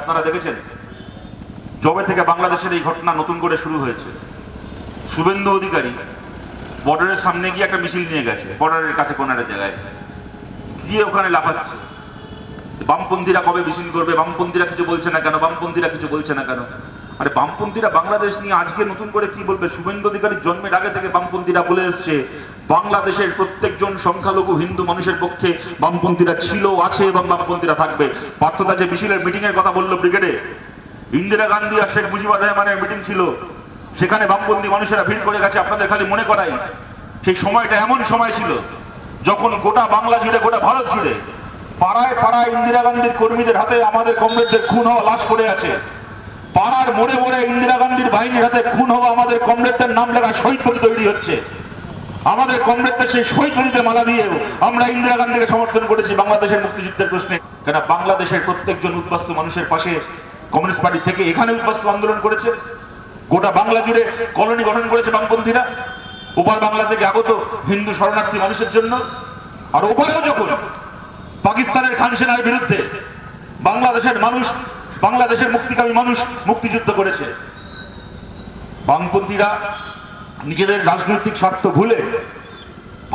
আপনারা দেখেছেন? জবে থেকে বাংলাদেশের এই ঘটনা নতুন করে শুরু হয়েছে। শুভেন্দু অধিকারী বর্ডারের সামনে গিয়ে একটা মিছিল নিয়ে গেছে, বর্ডারের কাছে কোন একটা জায়গায়। গিয়ে ওখানে লাফাচ্ছে। বামপন্থীরা কবে মিছিল করবে? বামপন্থীরা কিছু বলছে না কেন? বামপন্থীরা কিছু বলছে না কেন? আরে বামপন্থীরা বাংলাদেশ নিয়ে আজকে নতুন করে কি বলবে? শুভেন্দু অধিকারীর জন্মের আগে থেকে বামপন্থীরা বলে এসছে বাংলাদেশের প্রত্যেকজন সংখ্যালঘু হিন্দু মানুষের পক্ষে বামপন্থীরা ছিল, আছে এবং বামপন্থীরা থাকবে। পার্থতা যে মিছিলের মিটিং এর কথা বলল ব্রিগেডে, ইন্দিরা গান্ধী আর শেখ মুজিবুর রহমানের মিটিং ছিল। সেখানে বামপন্থী মানুষেরা ভিড় করে গেছে, আপনাদের খালি মনে করাই। সেই সময়টা এমন সময় ছিল, যখন গোটা বাংলা জুড়ে, গোটা ভারত জুড়ে পাড়ায় পাড়ায় ইন্দিরা গান্ধীর কর্মীদের হাতে আমাদের কমরেডদের খুন হওয়া লাশ পড়ে আছে। পাড়ার মোড়ে মোড়ে ইন্দিরা গান্ধীর বাহিনীর হাতে খুন হওয়া আমাদের কমরেডদের নাম লেখা শহীদ তৈরি হচ্ছে। আমাদের কমরেডদের সেই পরিতে মালা দিয়ে আমরা ইন্দিরা গান্ধীকে সমর্থন করেছি বাংলাদেশের মুক্তিযুদ্ধের প্রশ্নে। কেন বাংলাদেশের প্রত্যেকজন উদ্বাস্তু মানুষের পাশে কমিউনিস্ট পার্টি থেকে এখানে উদ্বাস্তু আন্দোলন করেছে। গোটা বাংলা জুড়ে কলোনি গঠন করেছে বামপন্থীরা। ওপার বাংলা থেকে আগত হিন্দু শরণার্থী মানুষের জন্য। আর ওপারেও যখন পাকিস্তানের খান সেনার বিরুদ্ধে বাংলাদেশের মানুষ, বাংলাদেশের মুক্তিকামী মানুষ মুক্তিযুদ্ধ করেছে, বামপন্থীরা নিজেদের রাজনৈতিক স্বার্থ ভুলে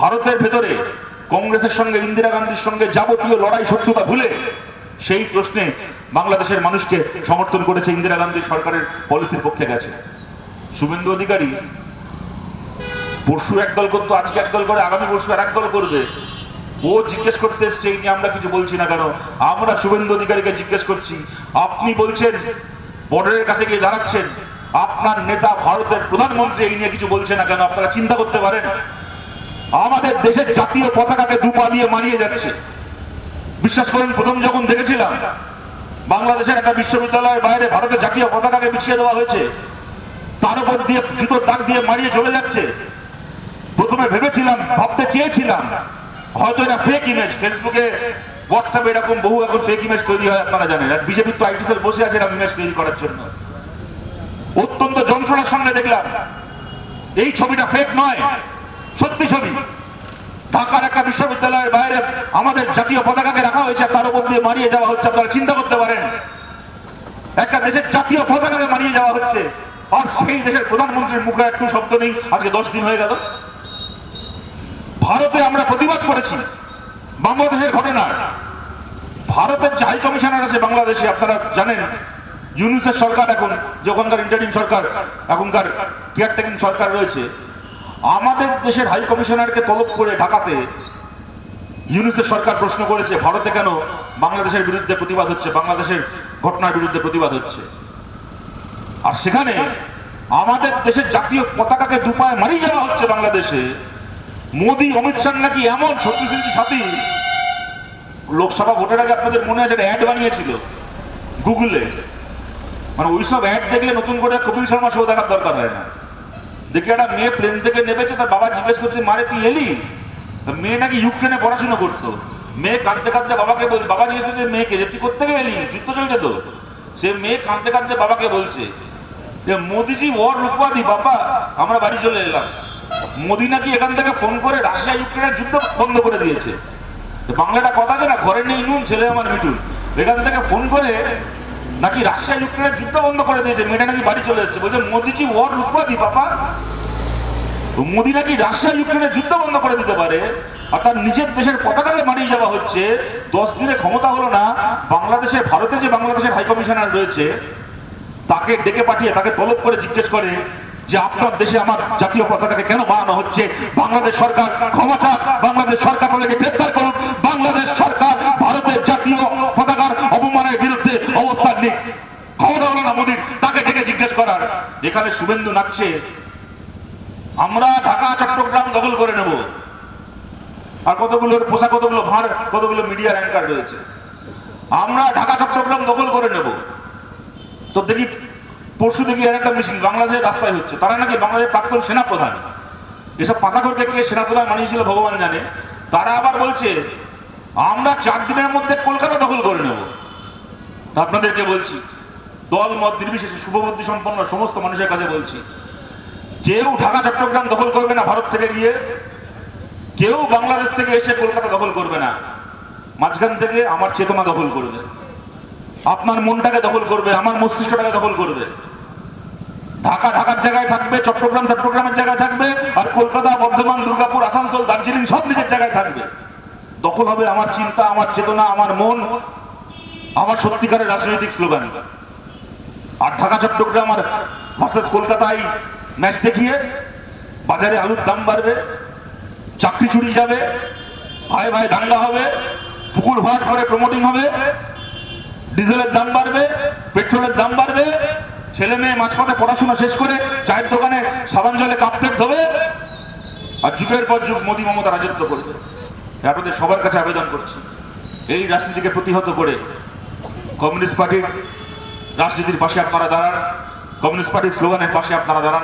ভারতের ভেতরে কংগ্রেসের সঙ্গে, ইন্দিরা গান্ধীর সঙ্গে যাবতীয় লড়াই শত্রুতা ভুলে সেই প্রশ্নে বাংলাদেশের মানুষকে সমর্থন করেছে ইন্দিরা গান্ধী সরকারের পলিসির পক্ষে গেছে। শুভেন্দু অধিকারী পরশু একদল করতো, আজকে একদল করে, আগামী পরশু আর একদল করবে। ও জিজ্ঞেস করতে এসছে, এই নিয়ে আমরা কিছু বলছি না কেন? আমরা শুভেন্দু অধিকারীকে জিজ্ঞেস করছি, আপনি বলছেন, বর্ডারের কাছে গিয়ে দাঁড়াচ্ছেন? আপনার নেতা ভারতের প্রধানমন্ত্রী, এই নিয়ে কিছু বলছে না কেন? আপনারা চিন্তা করতে পারেন। আমাদের দেশের জাতীয় পতাকাকে দুপা দিয়ে মারিয়ে যাচ্ছে। বিশ্বাস করেন, প্রথম যখন দেখেছিলাম, বাংলাদেশের একটা বিশ্ববিদ্যালয়ের বাইরে ভারতের জাতীয় পতাকাকে বিছিয়ে দেওয়া হয়েছে, তার উপর দিয়ে জুতোর দাগ দিয়ে মারিয়ে চলে যাচ্ছে। প্রথমে ভেবেছিলাম, ভাবতে চেয়েছিলাম, হয়তো এটা ফেক ইমেজ ফেসবুকে হোয়াটসঅ্যাপে এরকম বহু এখন ফেক ইমেজ তৈরি হয়, আপনারা জানেন। আর বিজেপি তো আইটি সেল বসে আছে এরকম ইমেজ তৈরি করার জন্য। অত্যন্ত যন্ত্রণার সঙ্গে দেখলাম। এই ছবিটা ফেক নয়, সত্যি ছবি। ঢাকার একটা বিশ্ববিদ্যালয়ের বাইরে আমাদের জাতীয় পতাকাকে রাখা হয়েছে, তার উপর দিয়ে মারিয়ে যাওয়া হচ্ছে, আপনারা চিন্তা করতে পারেন। একটা দেশের জাতীয় পতাকাকে মারিয়ে যাওয়া হচ্ছে, আর সেই দেশের প্রধানমন্ত্রীর মুখে একটু শব্দ নেই, আজকে দশ দিন হয়ে গেল। ভারতে আমরা প্রতিবাদ করেছি, বাংলাদেশের ঘটনা। ভারতের যে হাই কমিশনার আছে বাংলাদেশে, আপনারা জানেন ইউনিসেফ সরকার এখন, যখনকার ইন্টারিম সরকার, এখনকার কেয়ারটেকিং সরকার রয়েছে, আমাদের দেশের হাই কমিশনারকে তলব করে ঢাকাতে ইউনিসেফ সরকার প্রশ্ন করেছে, ভারতে কেন বাংলাদেশের বিরুদ্ধে প্রতিবাদ হচ্ছে, বাংলাদেশের ঘটনার বিরুদ্ধে প্রতিবাদ হচ্ছে? আর সেখানে আমাদের দেশের জাতীয় পতাকাকে দুপায় মারিয়ে যাওয়া হচ্ছে বাংলাদেশে, মোদী, অমিত শাহ নাকি এমন শক্তিশালী সাথী? লোকসভা ভোটের আগে আপনাদের মনে আছে অ্যাড বানিয়েছিল গুগলে। মানে ওইসব অ্যাড দেখলে নতুন করে কপিল শর্মা শো দেখার দরকার হয় না। দেখি একটা মেয়ে প্লেন থেকে নেমেছে, তার বাবা জিজ্ঞেস করছে, মারে, তুই এলি? মেয়ে নাকি ইউক্রেনে পড়াশোনা করতো। মেয়ে কাঁদতে কাঁদতে বাবাকে বল, বাবা জিজ্ঞেস করছে, মেয়েকে, যে তুই কোথেকে এলি? যুদ্ধ চলছে তো? সে মেয়ে কাঁদতে কাঁদতে বাবাকে বলছে, যে মোদিজি, ওর রূপবাদী, বাবা, আমরা বাড়ি চলে এলাম। মোদি নাকি এখান থেকে ফোন করে রাশিয়া, ইউক্রেনের যুদ্ধ বন্ধ করে দিয়েছে। বাংলাটা কথা আছে না, ঘরে নেই নুন, ছেলে আমার মিটুন এখান থেকে ফোন করে নাকি রাশিয়া ইউক্রেনের যুদ্ধ বন্ধ করে দিয়েছে? মেয়েটা নাকি বাড়ি চলে এসেছে। বলছে, মোদিজি ওর রূপবাদী বাবা। মোদি নাকি রাশিয়া ইউক্রেনের যুদ্ধ বন্ধ করে দিতে পারে তার নিজের দেশের পতাকাকে মারিয়ে যাওয়া হচ্ছে। দশ দিনে ক্ষমতা হলো না। বাংলাদেশের ভারতে যে বাংলাদেশের হাই কমিশনার রয়েছে, তাকে ডেকে পাঠিয়ে, তাকে তলব করে জিজ্ঞেস করে যে, আপনার দেশে আমার জাতীয় পতাকাকে কেন বানানো হচ্ছে? বাংলাদেশ সরকার ক্ষমা চাক, বাংলাদেশ সরকার তাদেরকে গ্রেফতার করুক, বাংলাদেশ সরকার ভারতের জাতীয় পতাকার অপমানের বিরুদ্ধে অবস্থান নিক ক্ষমতা হলো না মোদীর তাকে ডেকে জিজ্ঞেস করার এখানে শুভেন্দু নাচছে আমরা ঢাকা চট্টগ্রাম দখল করে নেব। আর কতগুলো পোশাক, কতগুলো ভাঁড়, কতগুলো মিডিয়ার অ্যাঙ্কার রয়েছে। আমরা ঢাকা চট্টগ্রাম দখল করে নেব। তো দেখি, পরশু দেখি আর একটা মিছিল, বাংলাদেশের রাস্তায় হচ্ছে। তারা নাকি বাংলাদেশের প্রাক্তন সেনাপ্রধান। এসব পাতাখরকে কে সেনাপ্রধান মানিয়েছিল ভগবান জানে। তারা আবার বলছে, আমরা চার দিনের মধ্যে কলকাতা দখল করে নেব। আপনাদেরকে বলছি। দল, মত নির্বিশেষে শুভবুদ্ধি সম্পন্ন সমস্ত মানুষের কাছে বলছি, কেউ ঢাকা, চট্টগ্রাম দখল করবে না ভারত থেকে গিয়ে, কেউ বাংলাদেশ থেকে এসে কলকাতা দখল করবে না। মাঝখান থেকে আমার চেতনা দখল করবে। আপনার মনটাকে দখল করবে, আমার মস্তিষ্কটাকে দখল করবে। ঢাকা, ঢাকার জায়গায় থাকবে, চট্টগ্রাম, চট্টগ্রামের জায়গায় থাকবে, আর কলকাতা, বর্ধমান, দুর্গাপুর, আসানসোল, দার্জিলিং সব নিজের জায়গায় থাকবে। দখল হবে আমার চিন্তা, আমার চেতনা, আমার মন, আমার সত্যিকারের রাজনৈতিক স্লোগান। আর ঢাকা, চট্টগ্রাম আর ভার্সেস কলকাতায় ম্যাচ দেখিয়ে বাজারে আলুর দাম বাড়বে, চাকরি চুরি যাবে, ভাই ভাই দাঙ্গা হবে, পুকুর ভাট করে প্রমোটিং হবে, ডিজেলের দাম বাড়বে, পেট্রোলের দাম বাড়বে, ছেলে মেয়ে মাঝপথে পড়াশোনা শেষ করে চায়ের দোকানে সাবান জলে কাপ প্লেট ধোবে, আর যুগের পর যুগ মোদী মমতা রাজত্ব করবে আপনাদের সবার কাছে আবেদন করছি। এই রাজনীতিকে প্রতিহত করে কমিউনিস্ট পার্টির রাজনীতির পাশে আপনারা দাঁড়ান কমিউনিস্ট পার্টির স্লোগানের পাশে আপনারা দাঁড়ান।